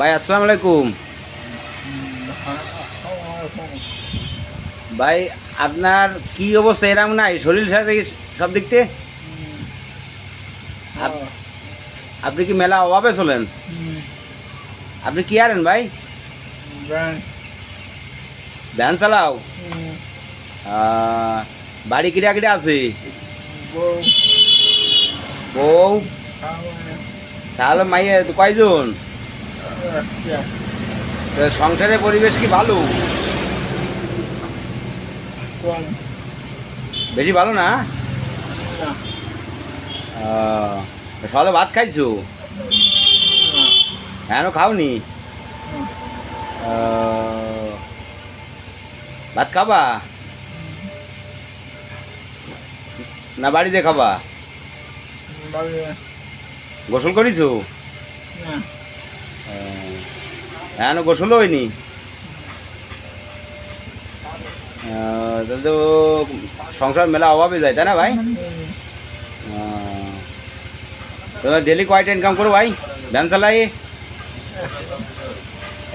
ভাই আসসালামু আলাইকুম। ভাই আপনার কি অবস্থা? এরকম নাই শরীর সব দিক থেকে আপনি কি মেলা অভাবে চলেন? আপনি কি আরেন ভাই? ভ্যান। চালাও? বাড়ি কিরা কিরা আছে? বউ। তাহলে মাইয়ে কয়জন? সংসারের পরিবেশ কি ভালো? বেশি ভালো না? সকালে ভাত খাইছো? এখনও খাওনি? ভাত খাবা? না বাড়িতে খাবা? গোসল করিছো? এখনও গোসল হয়নি। তো সংসার মেলা অভাবে যায়, তাই না ভাই? তোমার ডেলি কয়টা ইনকাম করো ভাই? ভ্যান চালাই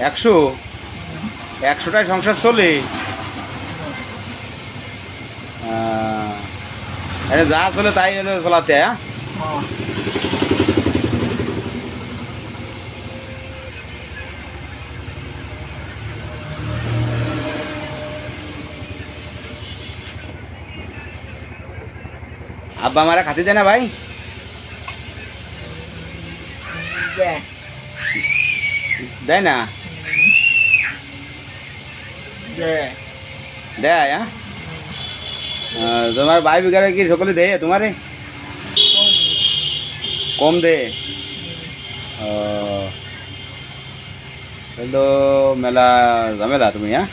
একশো। একশোটায় সংসার চলে। যা চলে তাই চলাতে হ্যাঁ? আব্বা আমারা খাতে দেয় না ভাই। দেয় না? দেয় হ্যাঁ? আহ, তোমার ভাই বিঘারে কি সকলে দেয় তোমারে? কম দে। ও মেলা ঝামেলা তুমি হ্যাঁ?